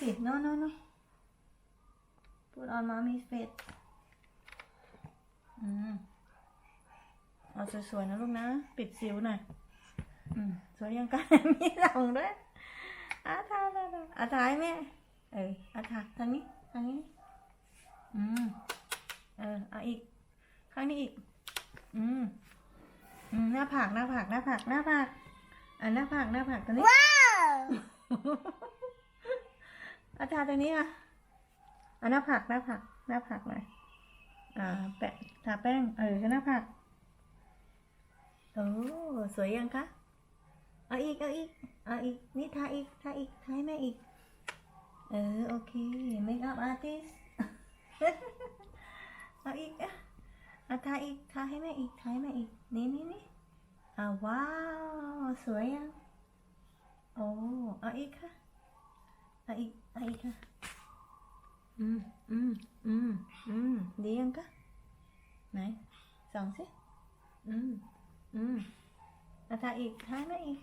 สิ no no no put on mommy's face อืมเอาสวยๆนะลูกนะ ปิดสิวหน่อย อืม สวยยังกันมีหลังด้วยอาทาทาทาอาทายแม่ เอออาทาทางนี้ ทางนี้ อืม เออ เอาอีก ข้างนี้อีก อืม อืม หน้าผาก หน้าผาก หน้าผาก หน้าผาก อ่าหน้าผาก หน้าผากตรงนี้ว้าว อาทาตรงนี้อะอะหน้าผากหน้าผากหน้าผากหน่อยอ่า แปะทาแป้ง เออหน้าผากโอ้สวยยังคะเอาอีกเอาอีกเอาอีกนี่ทาอีกทาอีกทาให้แม่อีก เออโอเคเมคอัพอาร์ติสเอาอีกอะเอาทาอีกทาให้แม่อีกทาให้แม่อีกนี่นี่นี่อ่าว้าวสวยยังโอ้เอาอีกค่ะ เอาอีกเอาอีกค่ะอืมอืมอืมอืมดียังคะไหนส่องสิอืมอืมอาจาอีกทาให้แม่อีก